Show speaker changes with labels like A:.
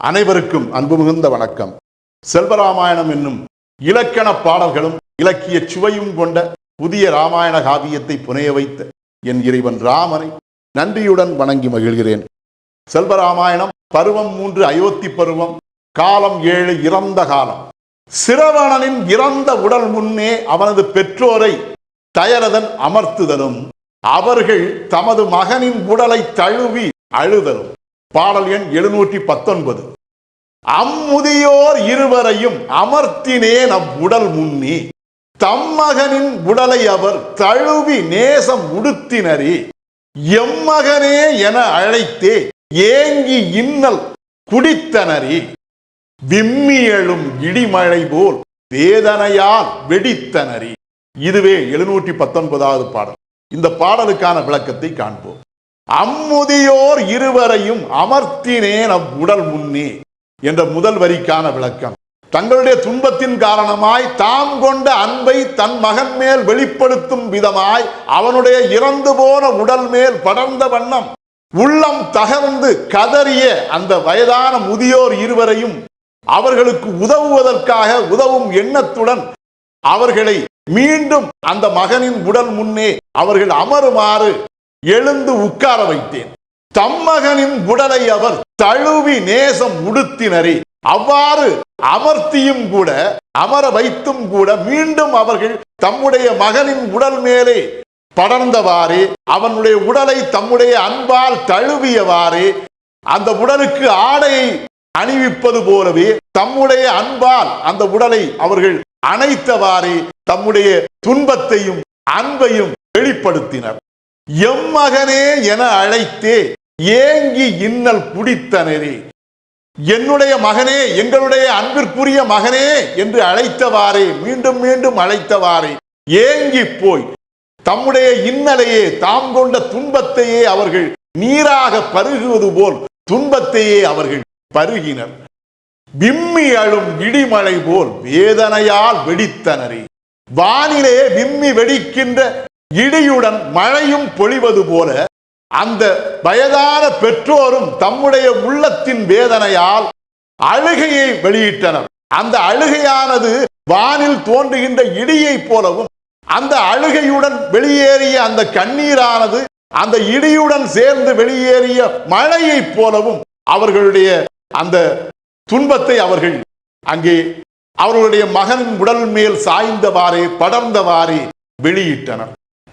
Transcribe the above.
A: அனைவருக்கும் அன்பு மிகுந்த வணக்கம். செல்வராமாயணம் என்னும் இலக்கண பாடல்களும் இலக்கிய சுவையும் கொண்ட புதிய ராமாயண காவியத்தை புனைய வைத்த என் இறைவன் ராமனை நன்றியுடன் வணங்கி மகிழ்கிறேன். செல்வராமாயணம் பருவம் மூன்று அயோத்தி பருவம் காலம் ஏழு இறந்த காலம். சிரவணனின் இறந்த உடல் முன்னே அவனது பெற்றோரை தயரதன் அமர்த்துதலும் அவர்கள் தமது மகனின் உடலை தழுவி அழுதலும். பாடல் எண் எழுநூற்றி பத்தொன்பது. அம்முதியோர் இருவரையும் அமர்த்தினேன் அவ்வுடல் முன்னே. தம்மகனின் உடலை அவர் தழுவி நேசம் உடுத்தினரே. எம்மகனே என அழைத்தே ஏங்கி இன்னல் குடித்தனரே. விம்மியழும் இடிமழை போல் வேதனையால் வெடித்தனரே. இதுவே எழுநூற்றி பத்தொன்பதாவது பாடல். இந்த பாடலுக்கான விளக்கத்தை காண்போம். அம்முதியோர் இருவரையும் அமர்த்தினேன் அவ்வுடல் முன்னே என்ற முதல் வரிக்கான விளக்கம். தங்களுடைய துன்பத்தின் காரணமாய் தாம் கொண்ட அன்பை தன் மகன் மேல் வெளிப்படுத்தும் விதமாய் அவனுடைய இறந்து போன உடல் மேல் படர்ந்த வண்ணம் உள்ளம் தகர்ந்து கதறிய அந்த வயதான முதியோர் இருவரையும் அவர்களுக்கு உதவுவதற்காக உதவும் எண்ணத்துடன் அவர்களை மீண்டும் அந்த மகனின் உடல் முன்னே அவர்கள் அமருமாறு எழுந்து உட்கார வைத்தேன். தம்மகனின் உடலை அவர் தழுவி நேசம் உடுத்தினரே. அவ்வாறு அமர்த்தியும் கூட அமர வைத்தும் கூட மீண்டும் அவர்கள் தம்முடைய மகனின் உடல் மேலே படர்ந்தவாறே அவனுடைய உடலை தம்முடைய அன்பால் தழுவியவாறே அந்த உடலுக்கு ஆடையை அணிவிப்பது போலவே தம்முடைய அன்பால் அந்த உடலை அவர்கள் அணைத்தவாறே தம்முடைய துன்பத்தையும் அன்பையும் வெளிப்படுத்தினர். எம்மகனே என அழைத்தே ஏங்கி இன்னல் குடித்தனரே. என்னுடைய மகனே எங்களுடைய அன்பிற்குரிய மகனே என்று அழைத்தவாறே மீண்டும் மீண்டும் அழைத்தவாறே ஏங்கி போய் தம்முடைய இன்னலையே தாம் கொண்ட துன்பத்தையே அவர்கள் நீராக பருகுவது போல் துன்பத்தையே அவர்கள் பருகினர். விம்மி அழும் இடிமழை போல் வேதனையால் வெடித்தனரே. வானிலே விம்மி வெடிக்கின்ற இடியுடன் மழையும் பொழிவது போல அந்த வயதான பெற்றோரும் தம்முடைய உள்ளத்தின் வேதனையால் அழுகையை வெளியிட்டனர். அந்த அழுகையானது வானில் தோன்றுகின்ற இடியைப் போலவும் அந்த அழுகையுடன் வெளியேறிய அந்த கண்ணீரானது அந்த இடியுடன் சேர்ந்து வெளியேறிய மழையைப் போலவும் அவர்களுடைய அந்த துன்பத்தை அவர்கள் அங்கே அவர்களுடைய மகனின் உடல் மேல் சாய்ந்தவாறே படர்ந்தவாறே வெளியிட்டனர்.